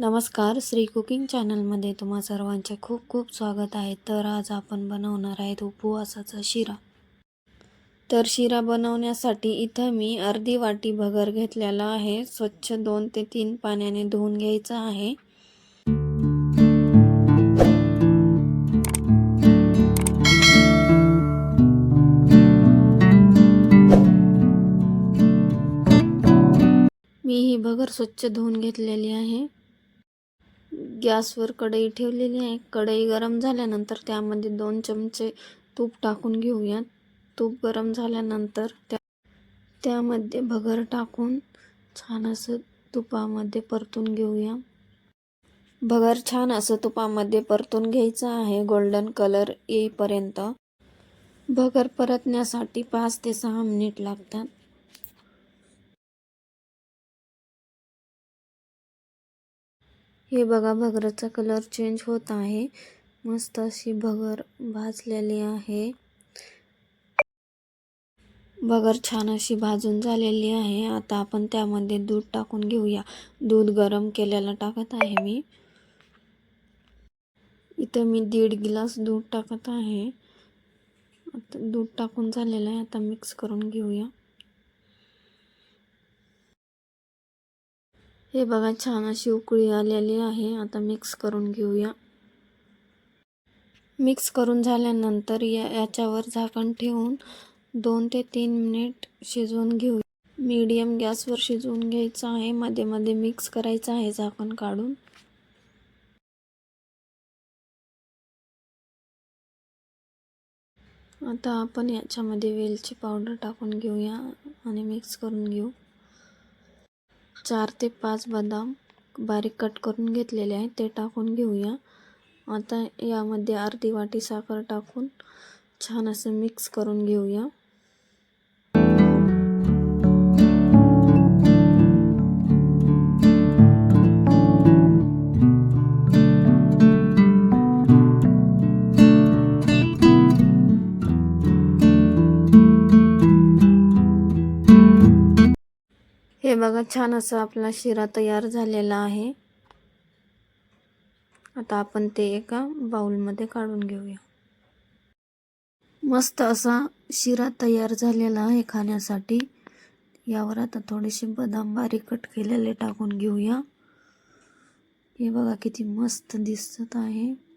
नमस्कार. श्री कुकिंग चॅनलमध्ये तुम्हा सर्वांचे खूप खूप स्वागत आहे. तर आज आपण बनवणार आहेत उपवासाचा शिरा. तर शिरा बनवण्यासाठी इथं मी अर्धी वाटी भगर घेतलेला आहे. स्वच्छ दोन ते तीन पाण्याने धुवून घ्यायचं आहे. मी ही भगर स्वच्छ धुवून घेतलेली आहे. गॅसवर कढई ठेवलेली आहे. कढई गरम झाल्यानंतर त्यामध्ये दोन चमचे तूप टाकून घेऊयात. तूप गरम झाल्यानंतर त्या त्यामध्ये भगर टाकून छान असं तुपामध्ये परतून घेऊया. भगर छान असं तुपामध्ये परतून घ्यायचं आहे. गोल्डन कलर येईपर्यंत. भगर परतण्यासाठी पाच ते सहा मिनिट लागतात. हे बघा भगराचा कलर चेंज होत आहे. मस्त अशी भगर भाजलेली आहे. भगर छान अशी भाजून झालेली आहे. आता आपण त्यामध्ये दूध टाकून घेऊया. दूध गरम केलेलं टाकत आहे मी. इथं मी दीड गिलास दूध टाकत आहे. आता दूध टाकून झालेलं आहे. आता मिक्स करून घेऊया. हे बघा छान अशी उकळी आलेली आहे. आता मिक्स करून घेऊया. मिक्स करून झाल्यानंतर या याच्यावर झाकण ठेवून दोन ते तीन मिनिट शिजवून घेऊ मीडियम गॅसवर शिजवून घ्यायचं आहे. मध्ये मध्ये मिक्स करायचं आहे झाकण काढून. आता आपण याच्यामध्ये वेलची पावडर टाकून घेऊया आणि मिक्स करून घेऊ. चार ते पाच बदाम बारीक कट करून घेतलेले आहेत. ते टाकून घेऊया. आता यामध्ये अर्धी वाटी साखर टाकून छान असं मिक्स करून घेऊया. हे बघा छान असं आपला शिरा तयार झालेला आहे. आता आपण ते एका बाउलमध्ये काढून घेऊया. मस्त असा शिरा तयार झालेला आहे खाण्यासाठी. यावर आता थोडेसे बदाम बारीक कट केलेले टाकून घेऊया. हे बघा किती मस्त दिसत आहे.